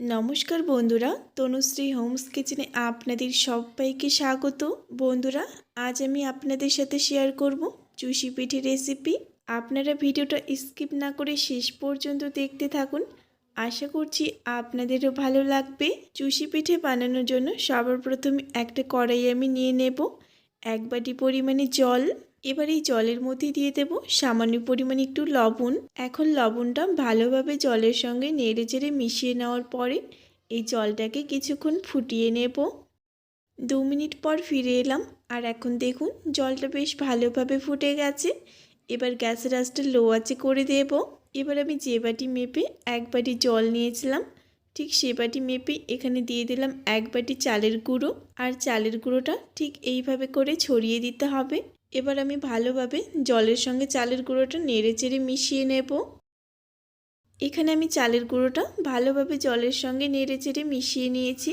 নমস্কার বন্ধুরা, তনুশ্রী হোমস কিচেনে আপনাদের সবাইকে স্বাগত। বন্ধুরা, আজ আমি আপনাদের সাথে শেয়ার করব চুষি পিঠে রেসিপি আপনারা ভিডিওটা স্কিপ না করে শেষ পর্যন্ত দেখতে থাকুন। আশা করছি আপনাদেরও ভালো লাগবে। চুষি পিঠে বানানোর জন্য সবার প্রথমে একটা কড়াই আমি নিয়ে নেব। এক বাটি পরিমাণে জল এবার এই জলের মধ্যে দিয়ে দেব সামান্য পরিমাণে একটু লবণ। এখন লবণটা ভালোভাবে জলের সঙ্গে নেড়ে চেড়ে মিশিয়ে নেওয়ার পরে এই জলটাকে কিছুক্ষণ ফুটিয়ে নেব। দু মিনিট পর ফিরে এলাম আর এখন দেখুন জলটা বেশ ভালোভাবে ফুটে গেছে। এবার গ্যাসের আঁচটা লো আঁচে করে দেব। এবার আমি যে বাটি মেপে এক বাটি জল নিয়েছিলাম, ঠিক সে বাটি মেপে এখানে দিয়ে দিলাম এক বাটি চালের গুঁড়ো। আর চালের গুঁড়োটা ঠিক এইভাবে করে ছড়িয়ে দিতে হবে। এবার আমি ভালোভাবে জলের সঙ্গে চালের গুঁড়োটা নেড়ে চেড়ে মিশিয়ে নেব। এখানে আমি চালের গুঁড়োটা ভালোভাবে জলের সঙ্গে নেড়ে চেড়ে মিশিয়ে নিয়েছি।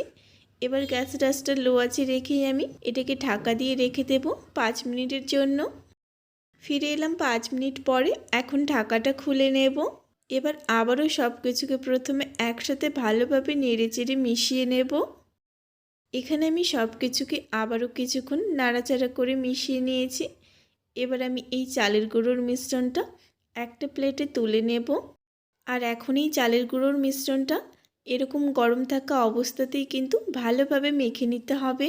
এবার গ্যাস ডাস্টটা লো আছে রেখেই আমি এটাকে ঢাকা দিয়ে রেখে দেব পাঁচ মিনিটের জন্য। ফিরে এলাম পাঁচ মিনিট পরে, এখন ঢাকাটা খুলে নেব। এবার আবারও সব কিছুকে প্রথমে একসাথে ভালোভাবে নেড়ে চেড়ে মিশিয়ে নেব। এখানে আমি সব কিছুকে আবারও কিছুক্ষণ নাড়াচাড়া করে মিশিয়ে নিয়েছি। এবার আমি এই চালের গুঁড়োর মিশ্রণটা একটা প্লেটে তুলে নেব। আর এখন এই চালের গুঁড়োর মিশ্রণটা এরকম গরম থাকা অবস্থাতেই কিন্তু ভালোভাবে মেখে নিতে হবে।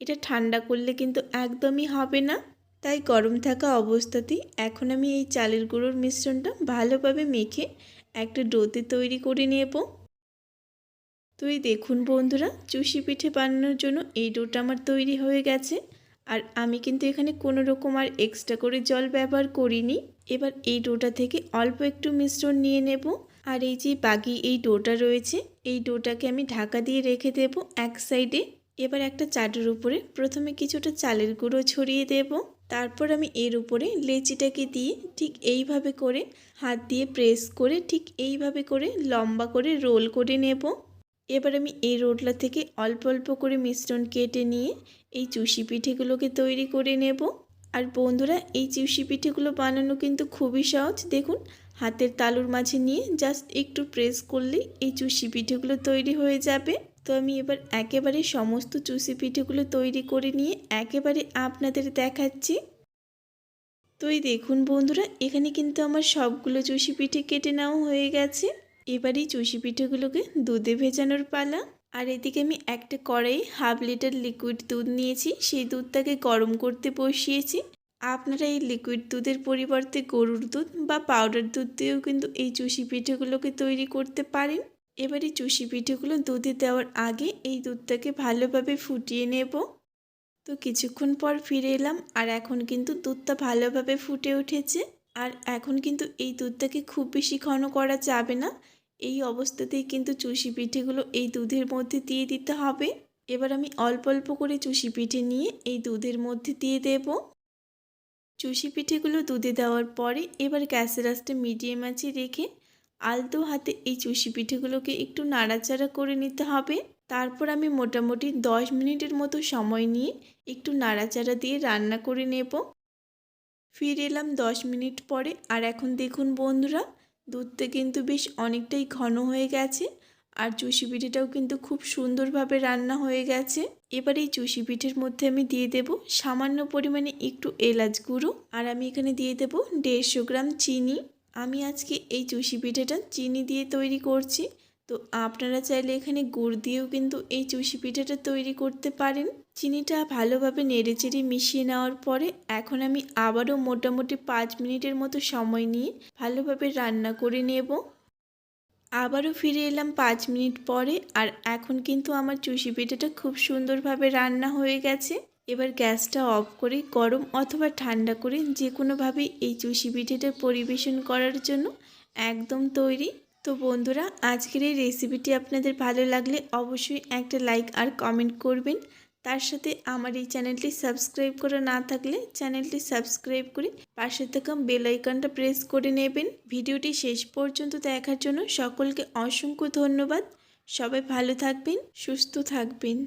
এটা ঠান্ডা করলে কিন্তু একদমই হবে না। তাই গরম থাকা অবস্থাতেই এখন আমি এই চালের গুঁড়োর মিশ্রণটা ভালোভাবে মেখে একটা ডোতে তৈরি করে নেব। তো এই দেখুন বন্ধুরা, চুষি পিঠে বানানোর জন্য এই ডোটা আমার তৈরি হয়ে গেছে। আর আমি কিন্তু এখানে কোনো রকম আর এক্সট্রা করে জল ব্যবহার করিনি। এবার এই ডোটা থেকে অল্প একটু মিশ্রণ নিয়ে নেব। আর এই যে বাকি এই ডোটা রয়েছে, এই ডোটাকে আমি ঢাকা দিয়ে রেখে দেব এক সাইডে এবার একটা চাটের উপরে প্রথমে কিছুটা চালের গুঁড়ো ছড়িয়ে দেব। তারপর আমি এর উপরে লেচিটাকে দিয়ে ঠিক এইভাবে করে হাত দিয়ে প্রেস করে ঠিক এইভাবে করে লম্বা করে রোল করে নেব। এবার আমি এই রোটলা থেকে অল্প অল্প করে মিশ্রণ কেটে নিয়ে এই চুষি পিঠেগুলোকে তৈরি করে নেব। আর বন্ধুরা, এই চুষি পিঠেগুলো বানানো কিন্তু খুবই সহজ। দেখুন, হাতের তালুর মাঝে নিয়ে জাস্ট একটু প্রেস করলেই এই চুষি পিঠেগুলো তৈরি হয়ে যাবে। তো আমি এবার একেবারে সমস্ত চুষি পিঠেগুলো তৈরি করে নিয়ে একেবারে আপনাদের দেখাচ্ছি। তো এই দেখুন বন্ধুরা, এখানে কিন্তু আমার সবগুলো চুষি পিঠে কেটে নেওয়া হয়ে গেছে। এবারই চুষি পিঠেগুলোকে দুধে ভেজানোর পালা। আর এদিকে আমি একটা কড়াই হাফ লিটার লিকুইড দুধ নিয়েছি। সেই দুধটাকে গরম করতে বসিয়েছি। আপনারা এই লিকুইড দুধের পরিবর্তে গরুর দুধ বা পাউডার দুধ দিয়েও কিন্তু এই চুষি পিঠেগুলোকে তৈরি করতে পারেন। এবার এই চুষি পিঠেগুলো দুধে দেওয়ার আগে এই দুধটাকে ভালোভাবে ফুটিয়ে নেব। তো কিছুক্ষণ পর ফিরে এলাম। আর এখন কিন্তু দুধটা ভালোভাবে ফুটে উঠেছে। আর এখন কিন্তু এই দুধটাকে খুব বেশি ঘন করা যাবে না। এই অবস্থাতেই কিন্তু চুষি পিঠেগুলো এই দুধের মধ্যে দিয়ে দিতে হবে। এবার আমি অল্প অল্প করে চুষি পিঠে নিয়ে এই দুধের মধ্যে দিয়ে দেব। চুষি পিঠেগুলো দুধে দেওয়ার পরে এবার গ্যাসের আঁচটা মিডিয়াম আঁচে রেখে আলতো হাতে এই চুষি পিঠেগুলোকে একটু নাড়াচাড়া করে নিতে হবে। তারপর আমি মোটামুটি দশ মিনিটের মতো সময় নিয়ে একটু নাড়াচাড়া দিয়ে রান্না করে নেব। ফিরে এলাম দশ মিনিট পরে। আর এখন দেখুন বন্ধুরা, দুধটা কিন্তু বেশ অনেকটাই ঘন হয়ে গেছে আর চুষি পিঠেটাও কিন্তু খুব সুন্দরভাবে রান্না হয়ে গেছে। এবার এই চুষি পিঠের মধ্যে আমি দিয়ে দেব সামান্য পরিমাণে একটু এলাচ গুঁড়ো আর আমি এখানে দিয়ে দেব দেড়শো গ্রাম চিনি। আমি আজকে এই চুষি পিঠেটা চিনি দিয়ে তৈরি করছি। তো আপনারা চাইলে এখানে গুড় দিয়েও কিন্তু এই চুষি পিঠাটা তৈরি করতে পারেন। চিনিটা ভালোভাবে নেড়েচেড়ে মিশিয়ে নেওয়ার পরে এখন আমি আবারও মোটামুটি পাঁচ মিনিটের মতো সময় নিয়ে ভালোভাবে রান্না করে নেব। আবারও ফিরে এলাম পাঁচ মিনিট পরে আর এখন কিন্তু আমার চুষি পিঠাটা খুব সুন্দরভাবে রান্না হয়ে গেছে। এবার গ্যাসটা অফ করে গরম অথবা ঠান্ডা করে যে কোনোভাবেই এই চুষি পিঠেটা পরিবেশন করার জন্য একদম তৈরি। তো বন্ধুরা, আজকের এই রেসিপিটি আপনাদের ভালো লাগলে অবশ্যই একটা লাইক আর কমেন্ট করবেন। তার সাথে আমার এই চ্যানেলটি সাবস্ক্রাইব করা না থাকলে চ্যানেলটি সাবস্ক্রাইব করে পাশে থাকা বেল আইকনটা প্রেস করে নেবেন। ভিডিওটি শেষ পর্যন্ত দেখার জন্য সকলকে অসংখ্য ধন্যবাদ। সবাই ভালো থাকবেন, সুস্থ থাকবেন।